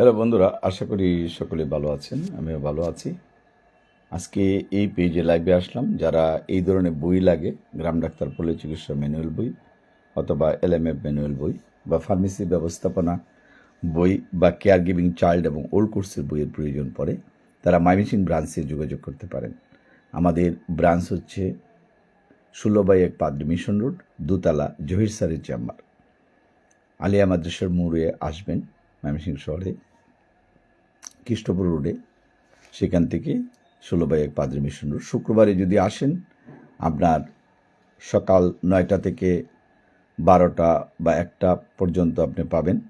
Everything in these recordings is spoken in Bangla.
হ্যালো বন্ধুরা, আশা করি সকলে ভালো আছেন, আমিও ভালো আছি। আজকে এই পেজে লাইভে আসলাম। যারা এই ধরনের বই লাগে, গ্রাম ডাক্তার পল্লী চিকিৎসা ম্যানুয়াল বই অথবা এলএমএফ ম্যানুয়াল বই বা ফার্মেসি ব্যবস্থাপনা বই বা কেয়ার গিভিং চাইল্ড এবং ওল্ড কোর্সের বইয়ের প্রয়োজন পড়ে, তারা মাইমিসিং ব্রাঞ্চে যোগাযোগ করতে পারেন। আমাদের ব্রাঞ্চ হচ্ছে ষোলো বাই এক পাদ্রি মিশন রোড দোতলা জহির স্যারের চেম্বার আলিয়া মাদ্রাসার মোড়ে আসবেন ময়মনসিংহ শহরে। কৃষ্ণপুর রোডে, সেখান থেকে ষোলো বাই এক পাদ্রি মিশন রোড। শুক্রবারে যদি আসেন, আপনার সকাল নয়টা থেকে বারোটা বা একটা পর্যন্ত আপনি পাবেন।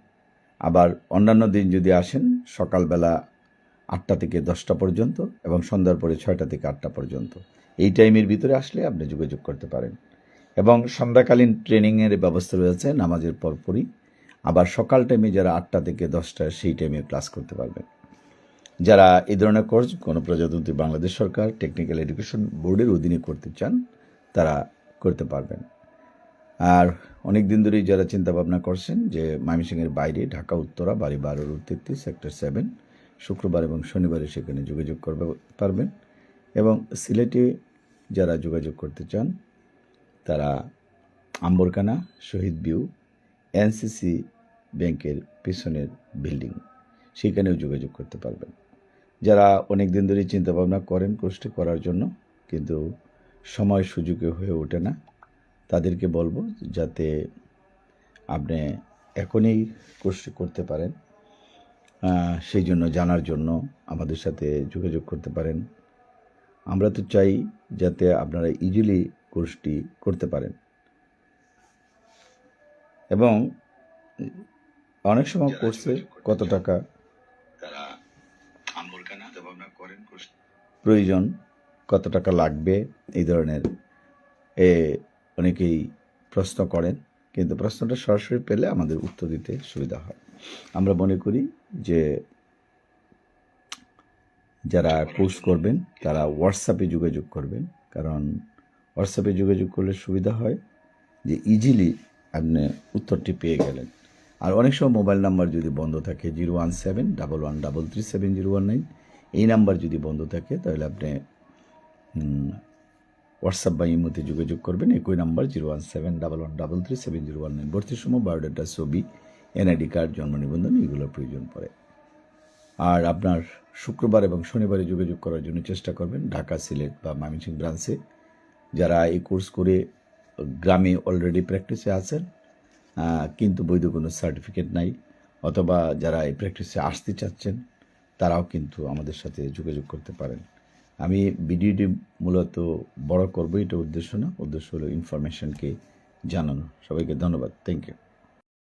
আবার অন্যান্য দিন যদি আসেন, সকালবেলা আটটা থেকে দশটা পর্যন্ত এবং সন্ধ্যার পরে ছয়টা থেকে আটটা পর্যন্ত। এই টাইমের ভিতরে আসলে আপনি যোগাযোগ করতে পারেন। এবং সন্ধ্যাকালীন ট্রেনিংয়ের ব্যবস্থা রয়েছে, নামাজের পরপরই। আবার সকাল টাইমে যারা আটটা থেকে দশটা, সেই টাইমে ক্লাস করতে পারবেন। যারা এই ধরনের কোর্স গণপ্রজাতন্ত্রী বাংলাদেশ সরকার টেকনিক্যাল এডুকেশন বোর্ডের অধীনে করতে চান, তারা করতে পারবেন। আর অনেক দিন ধরেই যারা চিন্তা ভাবনা করছেন যে ময়মনসিংহের বাইরে ঢাকা, উত্তরা, বাড়ি বারো রোড তেত্রিশ, সেক্টর সেভেন, শুক্রবার এবং শনিবারে সেখানে যোগাযোগ করবে, পারবেন। এবং সিলেটে যারা যোগাযোগ করতে চান, তারা আম্বরকানা, শহীদ বিউ, এনসিসি ব্যাংকের পিছনের বিল্ডিং, সেখানেও যোগাযোগ করতে পারবেন। যারা অনেক দিন ধরেই চিন্তা ভাবনা করেন কোর্সটি করার জন্য কিন্তু সময় সুযোগে হয়ে ওঠে না তাদেরকে বলব যাতে আপনি এখনই কোর্সটি করতে পারেন। সেই জন্য জানার জন্য আমাদের সাথে যোগাযোগ করতে পারেন। আমরা তো চাই যাতে আপনারা ইজিলি কোর্সটি করতে পারেন। এবং অনেক সময় কোর্সে কত টাকা তারা আম্বরকানা ভাবনা করেন প্রয়োজন, কত টাকা লাগবে, এই ধরনের, এ অনেকেই প্রশ্ন করেন, কিন্তু প্রশ্নটা সরাসরি পেলে আমাদের উত্তর দিতে সুবিধা হয়। আমরা মনে করি যে, যারা কোর্স করবেন, তারা হোয়াটসঅ্যাপে যোগাযোগ করবেন, কারণ হোয়াটসঅ্যাপে যোগাযোগ করলে সুবিধা হয় যে ইজিলি আপনি উত্তরটি পেয়ে গেলেন। আর অনেক সময় মোবাইল নাম্বার যদি বন্ধ থাকে, zero one seven, double one, double three seven, zero one nine এই নাম্বার যদি বন্ধ থাকে, তাহলে আপনি হোয়াটসঅ্যাপ বা ইমোতে যোগাযোগ করবেন। একই number zero one seven double one double three seven zero one nine ভর্তির সময় বায়োডাটা ছবি, এনআইডি কার্ড জন্ম নিবন্ধন এগুলোর প্রয়োজন পড়ে। আর আপনার শুক্রবার এবং শনিবারে যোগাযোগ করার জন্য চেষ্টা করবেন ঢাকা, সিলেট বা ময়মনসিংহ ব্রাঞ্চে যারা এই কোর্স করে গ্রামে অলরেডি প্র্যাকটিসে আছেন কিন্তু বৈধ কোনো সার্টিফিকেট নাই, অথবা যারা এই প্র্যাকটিসে আসতে চাচ্ছেন তারাও কিন্তু আমাদের সাথে যোগাযোগ করতে পারেন। আমি ভিডিওটি মূলত বড় করব, এটা উদ্দেশ্য না, উদ্দেশ্য হলো ইনফরমেশনকে জানানো। সবাইকে ধন্যবাদ। Thank you